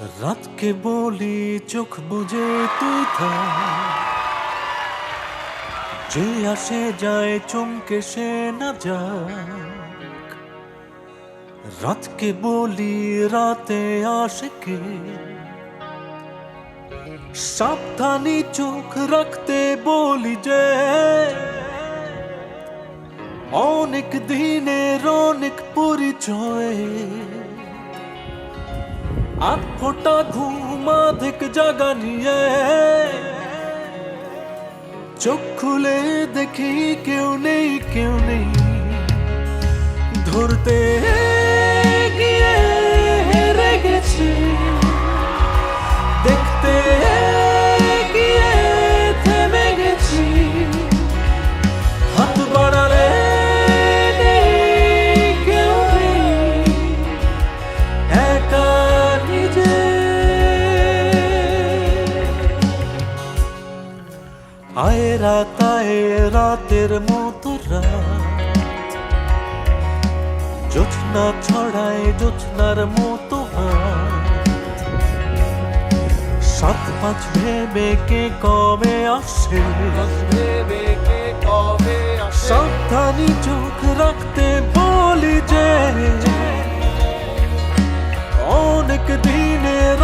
রাতকে বলি চোখ বুঝে তুই যে আসে যায় চমকে সে না যাক। রাতকে বলি রাতে আসে কে? সাবধানী চোখ রাখতে বলি যে, অনেক দিনের অনেক পরিচয়। আট ফোটা ঘুম আধেক জাগা নিয়ে চোখ খুলে দেখি কেউ নেই কেউ নেই ধরতে রাতের মতো রাত। জোছনা ছড়ায় জোছনার মতো সাত পাঁচ ভেবে কে কবে আসে? সাবধানী চোখ রাখতে বলি যে অনেক দিনের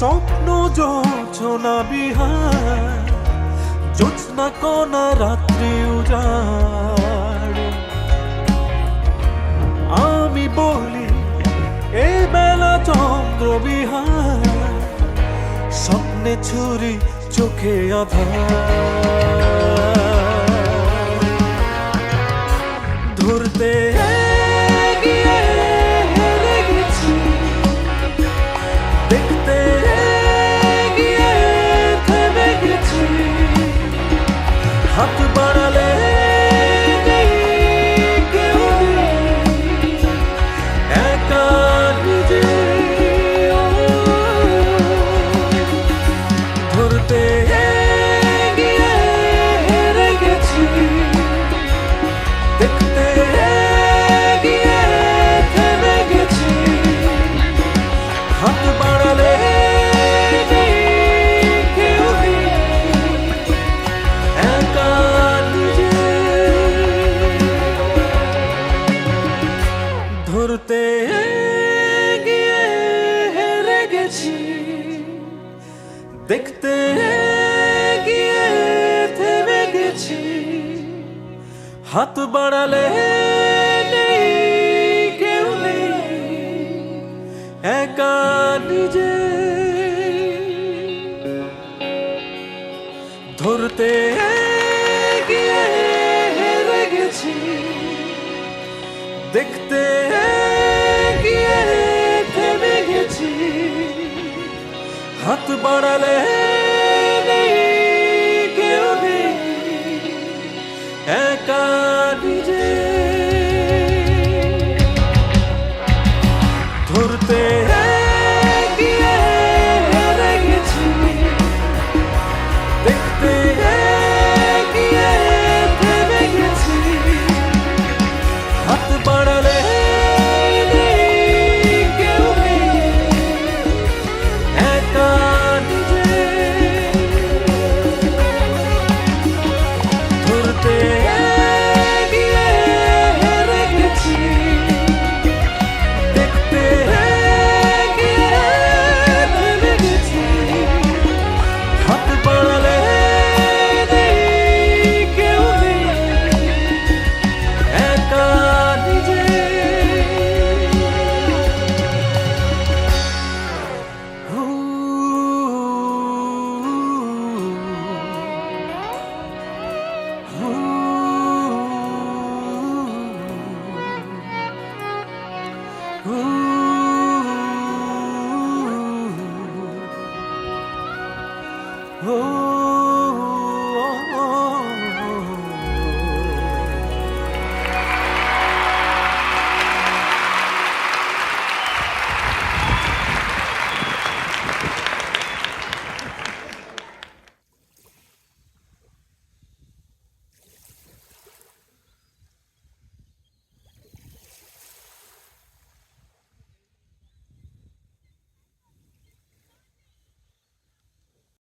স্বপ্ন যোচনা বিহার জোৎস্না কোনা রাত্রি উজাড় আমি বলি এই বেলা চন্দ্র বিহার স্বপ্নে ছুরি চোখে আধার ধরতে হাত হাত বাড়ালে কেউ নেই, একা নিজে। ধরতে গিয়ে হেরে গেছি দেখতে গিয়ে থেমে গেছি। হাত বাড়ালে Ooh. Ooh.